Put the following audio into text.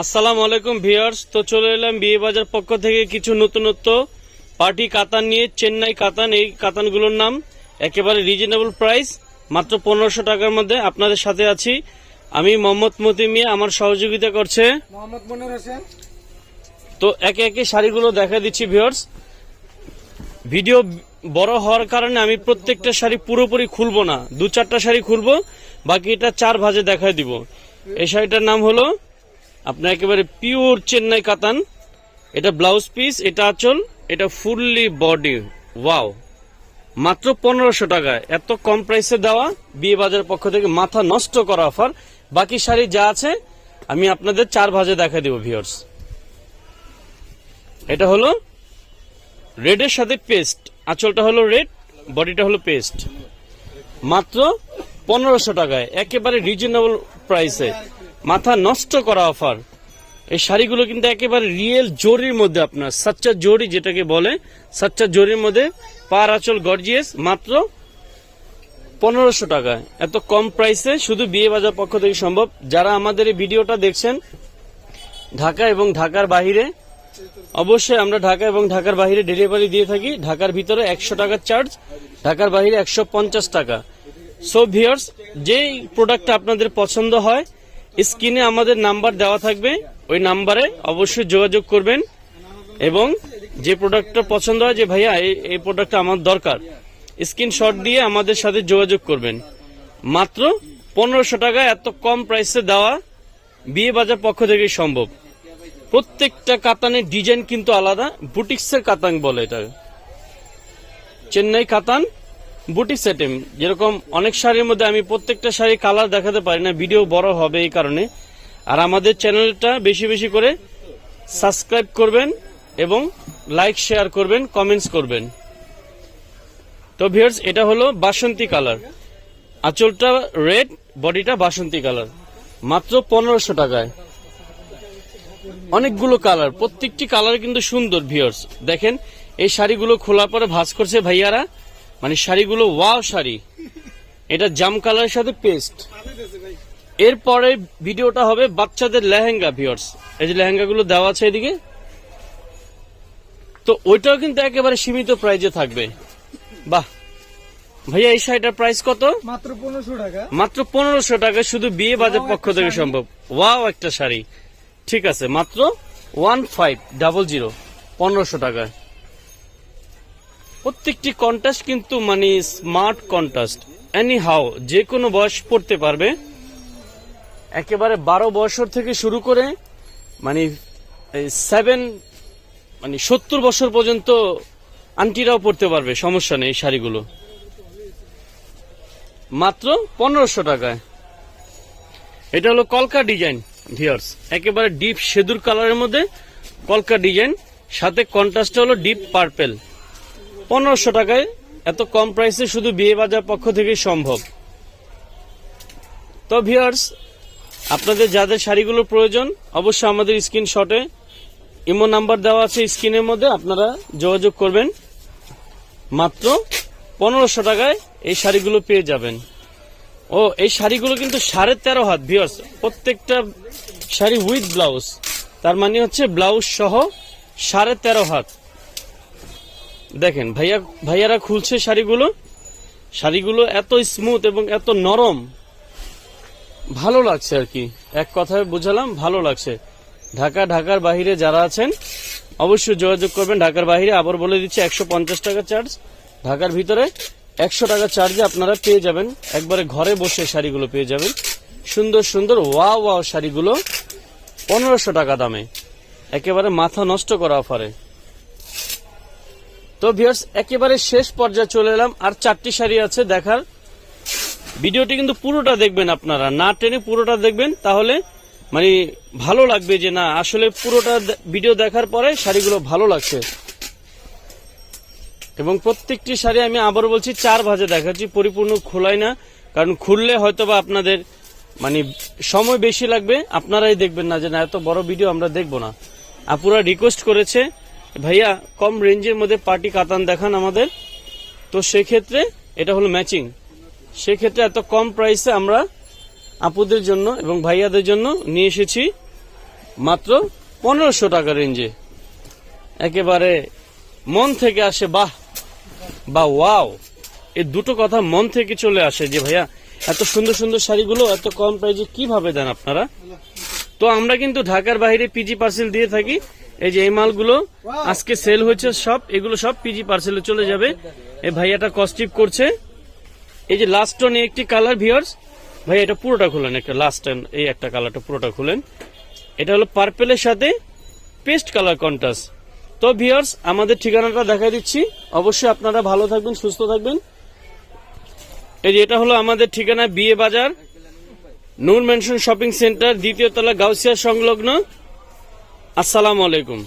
আসসালামু আলাইকুম ভিউয়ার্স তো চলে এলাম বিয়ে বাজার পক্ষ থেকে কিছু নতুনত্ব। পার্টি কাতান নিয়ে চেন্নাই কাতান এই কাতানগুলোর নাম একেবারে রিজনেবল প্রাইস মাত্র পনেরোশো টাকার মধ্যে আপনাদের সাথে আছি। আমি মোহাম্মদ মতি মিয়া আমার সহযোগিতা করছে। মোহাম্মদ মনির হোসেন। তো একে একে শাড়িগুলো দেখা দিচ্ছি ভিউয়ার্স। ভিডিও বড় হওয়ার কারণে আমি প্রত্যেকটা শাড়ি পুরোপুরি খুলবো না। দু চারটা শাড়ি খুলবো বাকি এটা চার ভাজে দেখায় দিব। এই শাড়িটার নাম হলো আপনার একেবারে পিওর চেন্নাই কাতান এটা ব্লাউজ পিস এটা আঁচল, এটা ফুললি বডি ওয়াও মাত্র পনেরোশো টাকায় এত কম প্রাইসে দেওয়া। বিয়ে বাজারের পক্ষ থেকে মাথা নষ্ট করা অফার বাকি শাড়ি যা আছে, আমি আপনাদের চার ভাজে দেখা দিব ভিউয়ার্স এটা হলো রেডের সাথে পেস্ট আঁচলটা হলো রেড বডিটা হলো পেস্ট মাত্র পনেরোশো টাকায়। একেবারে রিজনেবল প্রাইসে মাথা নষ্ট করা অফার। এই শাড়িগুলো কিন্তু একেবারে রিয়েল জরির মধ্যে আপনার, সাচ্চা জরি যেটাকে বলে, সাচ্চা জরির মধ্যে পার আঁচল গর্জিয়াস, মাত্র পনেরোশো টাকায়। এত কম প্রাইসে শুধু বিয়ে বাজার পক্ষ থেকে সম্ভব। যারা আমাদের এই ভিডিওটা দেখছেন, ঢাকা এবং ঢাকার বাহিরে অবশ্যই আমরা ঢাকা এবং ঢাকার বাইরে ডেলিভারি দিয়ে থাকি। ঢাকার ভিতরে একশো টাকার চার্জ ঢাকার বাইরে একশো পঞ্চাশ টাকা। সো ভিয়ার্স যেই প্রোডাক্টটা আপনাদের পছন্দ হয় স্ক্রিনে আমাদের নাম্বার দেওয়া থাকবে। ওই নাম্বারে অবশ্যই যোগাযোগ করবেন এবং যে প্রোডাক্টটা পছন্দ হয়, যে ভাইয়া এই- প্রোডাক্টটা আমার দরকার, স্ক্রিনশট দিয়ে আমাদের সাথে যোগাযোগ করবেন। মাত্র পনেরোশো টাকা এত কম প্রাইসে দেওয়া বিয়ে বাজার পক্ষ থেকেই সম্ভব। প্রত্যেকটা কাতানের ডিজাইন কিন্তু আলাদা, বুটিক্সের কাতান বলে এটা। চেন্নাই কাতান বুটিক্স আইটেম যেরকম অনেক শাড়ির মধ্যে আমি প্রত্যেকটা শাড়ি কালার দেখাতে পারি না, ভিডিও বড় হবে এই কারণে। আর আমাদের চ্যানেলটা বেশি বেশি করে সাবস্ক্রাইব করবেন এবং লাইক, শেয়ার করবেন, কমেন্টস করবেন। তো ভিউয়ার্স, এটা হলো বাসন্তী কালার। আঁচলটা রেড, বডিটা বাসন্তী কালার। মাত্র পনেরোশো টাকায়। অনেকগুলো কালার, প্রত্যেকটি কালার কিন্তু সুন্দর ভিউয়ার্স। দেখেন, এই শাড়িগুলো খোলার পরে ভাঁজ করছে ভাইয়ারা। মানে শাড়িগুলো ওয়াও শাড়ি। এটা জাম কালারের সাথে পেস্ট এরপরে ভিডিওটা হবে বাচ্চাদের লেহেঙ্গা ভিউয়ার্স এই যে লেহেঙ্গাগুলো দেওয়া আছে এদিকে। তো ওইটাও কিন্তু একেবারে সীমিত প্রাইজে থাকবে। বাহ। ভাইয়া এই শাড়িটার প্রাইস কত? মাত্র পনেরোশো টাকা। মাত্র পনেরোশো টাকা শুধু বিয়ে বাজার পক্ষ থেকে সম্ভব। ওয়াও একটা শাড়ি। ঠিক আছে মাত্র ওয়ান ফাইভ ডাবল জিরো পনেরোশো টাকায় প্রত্যেকটি কন্টাস্ট কিন্তু মানে স্মার্ট কন্টাস্ট এনি হাও যে কোনো বয়স পড়তে পারবে। একেবারে বারো বছর থেকে শুরু করে মানে সেভেন মানে সত্তর বছর পর্যন্ত আন্টিরাও পড়তে পারবে, সমস্যা নেই এই শাড়িগুলো। মাত্র পনেরোশো টাকায়। এটা হলো কলকা ডিজাইন ভিয়ার্স একেবারে ডিপ সেদুর কালারের মধ্যে কলকা ডিজাইন, সাথে কন্ট্রাস্ট হলো ডিপ পার্পেল পনেরোশো টাকায় এত কম প্রাইসে শুধু বিয়ে বাজার পক্ষ থেকে সম্ভব। তো ভিয়ার্স আপনাদের যাদের শাড়িগুলো প্রয়োজন, অবশ্যই আমাদের স্ক্রিনশটে ইমো নাম্বার দেওয়া আছে স্ক্রিনের মধ্যে আপনারা যোগাযোগ করবেন। মাত্র পনেরোশো টাকায় এই শাড়িগুলো পেয়ে যাবেন। ও, এই শাড়িগুলো কিন্তু সাড়ে তেরো হাত ভিওর্স প্রত্যেকটা শাড়ি উইথ ব্লাউজ তার মানে হচ্ছে ব্লাউজ সহ সাড়ে তেরো হাত। দেখেন, ভাইয়া, ভাইয়ারা খুলছে শাড়িগুলো। শাড়িগুলো এত স্মুথ এবং এত নরম। ভালো লাগছে আর কি। এক কথায় বুঝালাম, ভালো লাগছে। ঢাকা, ঢাকার বাইরে যারা আছেন, অবশ্যই যোগাযোগ করবেন। ঢাকার বাইরে আবার বলে দিচ্ছি, একশো পঞ্চাশ টাকা চার্জ ঢাকার ভিতরে একশো টাকা চার্জে আপনারা পেয়ে যাবেন। একবারে ঘরে বসে শাড়িগুলো পেয়ে যাবেন। সুন্দর সুন্দর ওয়া ওয়াও শাড়িগুলো। পনেরোশো টাকা দামে। একেবারে মাথা নষ্ট করা অফারে। তো ভিউয়ার্স, একেবারে শেষ পর্যায়ে চলে এলাম। আর চারটি শাড়ি আছে দেখার। ভিডিওটি কিন্তু পুরোটা দেখবেন আপনারা। না টেনে পুরোটা দেখবেন, তাহলে মানে ভালো লাগবে যে না, আসলে পুরোটা ভিডিও দেখার পরে শাড়িগুলো ভালো লাগছে। এবং প্রত্যেকটি শাড়ি আমি আবার বলছি, চার ভাজে দেখাচ্ছি, পরিপূর্ণ খোলাই না। কারণ খুললে হয়তো বা আপনাদের মানে সময় বেশি লাগবে। আপনারাই দেখবেন না যে না, এত বড় ভিডিও আমরা দেখব না। আপুরা রিকোয়েস্ট করেছে ভাইয়া, কম রেঞ্জের মধ্যে পার্টি কাতান দেখান আমাদের। তো সেক্ষেত্রে এটা হলো ম্যাচিং। সেক্ষেত্রে এত কম প্রাইসে আমরা আপুদের জন্য এবং ভাইয়াদের জন্য নিয়ে এসেছি মাত্র পনেরোশো টাকা রেঞ্জে। একেবারে মন থেকে আসে, বাহ! বা ওয়াও! এই দুটো কথা মন থেকে চলে আসে যে, ভাইয়া, এত সুন্দর সুন্দর শাড়িগুলো, এত কম প্রাইজে কীভাবে দেন আপনারা? তো আমরা কিন্তু ঢাকার বাইরে পিজি পার্সেল দিয়ে থাকি। এই যে এই মালগুলো, আজকে সেল হয়েছে সব, এগুলো সব পিজি পার্সেলে চলে যাবে। এই ভাইয়াটা কস্টিপ করছে। এই যে লাস্ট টনে একটি কালার ভিয়ার্স ভাই এটা পুরোটা খুলেন একটা লাস্ট টাইম এই একটা কালারটা পুরোটা খুলেন। এটা হলো পার্পেলের সাথে পেস্ট কালার কন্ট্রাস্ট তো ভিওর্স আমাদের ঠিকানাটা দেখা দিচ্ছি। অবশ্যই আপনারা ভালো থাকবেন, সুস্থ থাকবেন। এই যে এটা হলো আমাদের ঠিকানা, বিয়ে বাজার। নূর মেনশন শপিং সেন্টার দ্বিতীয় তলা গাউসিয়া সংলগ্ন আসসালামু আলাইকুম